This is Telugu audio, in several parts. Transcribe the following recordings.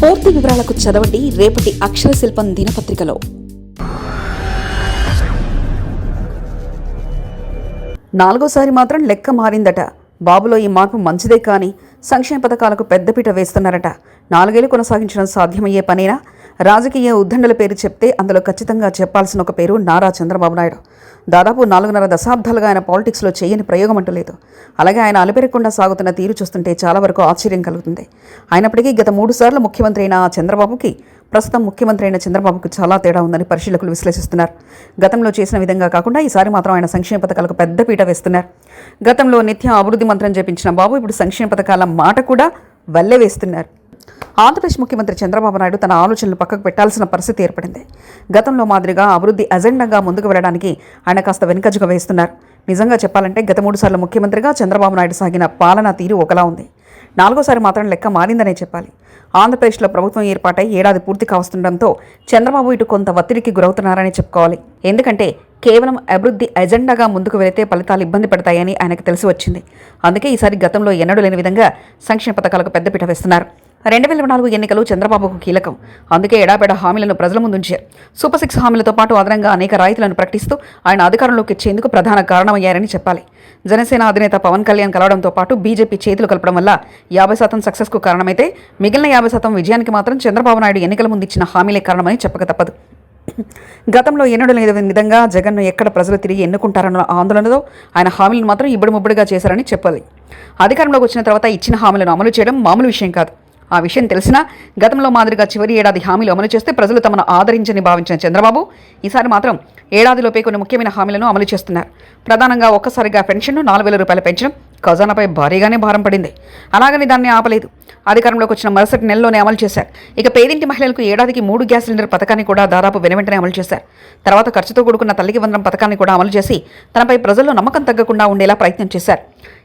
పూర్తి వివరాలకు చదవండి రేపటి అక్షర శిల్పం దినపత్రికలో. నాలుగోసారి మాత్రం లెక్క మారిందట. బాబులో ఈ మార్పు మంచిదే కానీ సంక్షేమ పథకాలకు పెద్దపీట వేస్తున్నారట. నాలుగేళ్ళు కొనసాగించడం సాధ్యమయ్యే పనేనా? రాజకీయ ఉద్దండల పేరు చెప్తే అందులో ఖచ్చితంగా చెప్పాల్సిన ఒక పేరు నారా చంద్రబాబు నాయుడు. దాదాపు నాలుగున్నర దశాబ్దాలుగా ఆయన పాలిటిక్స్లో చేయని ప్రయోగం అంటూ లేదు. అలాగే ఆయన అలపెరగకుండా సాగుతున్న తీరు చూస్తుంటే చాలా వరకు ఆశ్చర్యం కలుగుతుంది. అయినప్పటికీ గత మూడు సార్లు ముఖ్యమంత్రి అయిన చంద్రబాబుకి ప్రస్తుతం ముఖ్యమంత్రి అయిన చంద్రబాబుకు చాలా తేడా ఉందని పరిశీలకులు విశ్లేషిస్తున్నారు. గతంలో చేసిన విధంగా కాకుండా ఈసారి మాత్రం ఆయన సంక్షేమ పథకాలకు పెద్ద పీట వేస్తున్నారు. గతంలో నిత్యం అభివృద్ధి మంత్రం చేపించిన బాబు ఇప్పుడు సంక్షేమ పథకాల మాట కూడా వల్లే వేస్తున్నారు. ఆంధ్రప్రదేశ్ ముఖ్యమంత్రి చంద్రబాబు నాయుడు తన ఆలోచనలు పక్కకు పెట్టాల్సిన పరిస్థితి ఏర్పడింది. గతంలో మాదిరిగా అభివృద్ధి అజెండాగా ముందుకు వెళ్ళడానికి ఆయన కాస్త వెనుకజుగా వేస్తున్నారు. నిజంగా చెప్పాలంటే గత మూడు సార్లు ముఖ్యమంత్రిగా చంద్రబాబు నాయుడు సాగిన పాలనా తీరు ఒకలా ఉంది. నాలుగోసారి మాత్రం లెక్క మారిందనే చెప్పాలి. ఆంధ్రప్రదేశ్లో ప్రభుత్వం ఏర్పాటై ఏడాది పూర్తి కావస్తుండటంతో చంద్రబాబు ఇటు కొంత ఒత్తిడికి గురవుతున్నారని చెప్పుకోవాలి. ఎందుకంటే కేవలం అభివృద్ధి ఎజెండాగా ముందుకు వెళితే ఫలితాలు ఇబ్బంది పడతాయని ఆయనకు తెలిసి వచ్చింది. అందుకే ఈసారి గతంలో ఎన్నడూ లేని విధంగా సంక్షేమ పథకాలకు పెద్దపీట వేస్తున్నారు. రెండు వేల నాలుగు ఎన్నికలు చంద్రబాబుకు కీలకం. అందుకే ఎడాపెడ హామీలను ప్రజల ముందుంచారు సూపర్ సిక్స్ హామీలతో పాటు అదనంగా అనేక రాయితీలను ప్రకటిస్తూ ఆయన అధికారంలోకి ఇచ్చేందుకు ప్రధాన కారణమయ్యారని చెప్పాలి. జనసేన అధినేత పవన్ కళ్యాణ్ కలవడంతో పాటు బీజేపీ చేతులు కలపడం వల్ల యాభై శాతం సక్సెస్కు కారణమైతే మిగిలిన యాభై శాతం విజయానికి మాత్రం చంద్రబాబు నాయుడు ఎన్నికల ముందు ఇచ్చిన హామీలే కారణమని చెప్పక తప్పదు. గతంలో ఎన్నడూ లేని విధంగా జగన్ను ఎక్కడ ప్రజలు తిరిగి ఎన్నుకుంటారన్న ఆందోళనతో ఆయన హామీలను మాత్రం ఇబ్బడి ముబ్బడిగా చేశారని చెప్పాలి. అధికారంలోకి వచ్చిన తర్వాత ఇచ్చిన హామీలను అమలు చేయడం మామూలు విషయం కాదు. ఆ విషయం తెలిసినా గతంలో మాదిరిగా చివరి ఏడాది హామీలు అమలు చేస్తే ప్రజలు తమను ఆదరించని భావించిన చంద్రబాబు ఈసారి మాత్రం ఏడాదిలోపే కొన్ని ముఖ్యమైన హామీలను అమలు చేస్తున్నారు. ప్రధానంగా ఒక్కసారిగా పెన్షన్ను నాలుగు వేల రూపాయలు పెంచడం ఖజానాపై భారీగానే భారం పడింది. అలాగని దాన్ని ఆపలేదు. అధికారంలోకి వచ్చిన మరుసటి నెలలోనే అమలు చేశారు. ఇక పేదింటి మహిళలకు ఏడాదికి మూడు గ్యాస్ సిలిండర్ పథకాన్ని కూడా దాదాపు వెనువెంటనే అమలు చేశారు. తర్వాత ఖర్చుతో కూడుకున్న తల్లికి వందనం పథకాన్ని కూడా అమలు చేసి తనపై ప్రజల్లో నమ్మకం తగ్గకుండా ఉండేలా ప్రయత్నం చేశారు.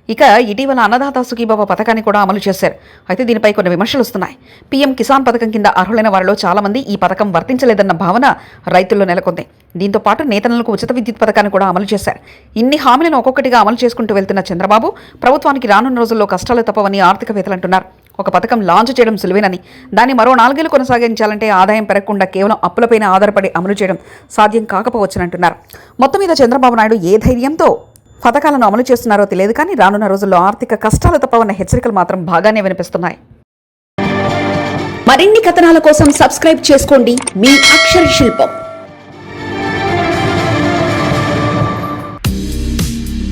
ఇక ఇటీవల అన్నదాత సుఖీబాబా పథకాన్ని కూడా అమలు చేశారు. అయితే దీనిపై కొన్ని విమర్శలు వస్తున్నాయి. పీఎం కిసాన్ పథకం కింద అర్హులైన వారిలో చాలా మంది ఈ పథకం వర్తించలేదన్న భావన రైతుల్లో నెలకొంది. దీంతో పాటు నేతలకు ఉచిత విద్యుత్ పథకాన్ని కూడా అమలు చేశారు. ఇన్ని హామీలను ఒక్కొక్కటిగా అమలు చేసుకుంటూ వెళ్తున్న చంద్రబాబు ప్రభుత్వానికి రానున్న రోజుల్లో కష్టాలు తప్పవని ఆర్థికవేత్తలు అంటున్నారు. ఒక పథకం లాంచ్ చేయడం సులువేనని దాన్ని మరో నాలుగేళ్ళు కొనసాగించాలంటే ఆదాయం పెరగకుండా కేవలం అప్పులపైన ఆధారపడి అమలు చేయడం సాధ్యం కాకపోవచ్చనంటున్నారు మొత్తం మీద చంద్రబాబు నాయుడు ఏ ధైర్యంతో పథకాలను అమలు చేస్తున్నారో తెలియదు కానీ రానున్న రోజుల్లో ఆర్థిక కష్టాలు తప్పవన్న హెచ్చరికలు మాత్రం బాగానే వినిపిస్తున్నాయి. మరిన్ని కథనాల కోసం సబ్స్క్రైబ్ చేసుకోండి మీ అక్షర శిల్పం.